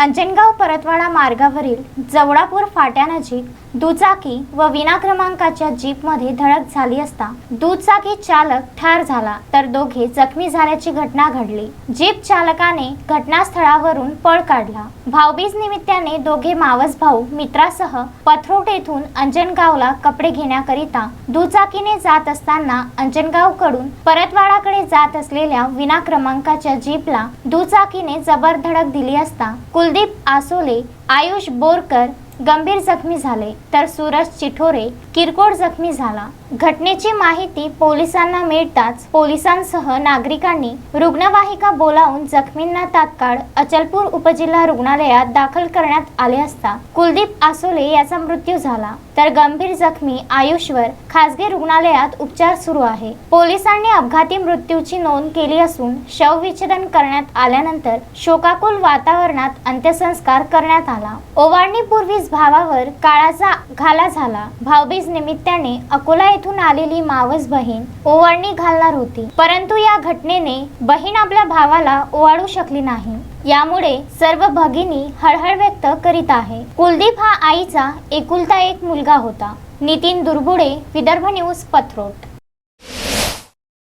अंजनगाव परतवाडा मार्गावरील जवळापूर फाट्यानजीक दुचाकी व विना क्रमांकाच्या जीपमध्ये धडक झाली असता दुचाकी चालक ठार झाला तर दोघे जखमी झाल्याची घटना घडली. जीप चालकाने घटनास्थळावरून पळ काढला. भाऊबीज निमित्ताने दोघे मावस भाऊ मित्रासह पथरोट येथून अंजनगावला कपडे घेण्याकरिता दुचाकीने जात असताना अंजनगावकडून परतवाडाकडे जात असलेल्या विना क्रमांकाच्या जीपला दुचाकीने जबर धडक दिली असता कुलदीप आसोले आयुष बोरकर गंभीर जखमी झाले तर सूरज चिठोरे किरकोळ जखमी झाला. घटनेची माहिती पोलिसांना मिळताच पोलिसांसह नागरिकांनी रुग्णवाहिका बोलावून जखमींना तात्काळ अचलपूर उपजिल्हा रुग्णालयात दाखल करण्यात आले असता कुलदीप आसोले याचा मृत्यू झाला. तर गंभीर जखमी आयुषवर खासगी रुग्णालयात उपचार सुरू आहे. पोलिसांनी अपघाती मृत्यूची नोंद केली असून शवविच्छेदन करण्यात आल्यानंतर शोकाकुल वातावरणात अंत्यसंस्कार करण्यात आला. ओवाळणीपूर्वी ओवाळणीपूर्वीच भावावर काळाचा घाला झाला. भाऊबीज निमित्ताने अकोला येथून आलेली मावस बहीण ओवाळणी घालणार होती. परंतु या घटनेने बहीण आपल्या भावाला ओवाळू शकली नाही. यामुळे सर्व भगिनी हळहळ व्यक्त करीत आहे. कुलदीप हा आईचा एकुलता एक मुलगा होता. नितीन दुर्बुडे विदर्भ न्यूज पथरोट.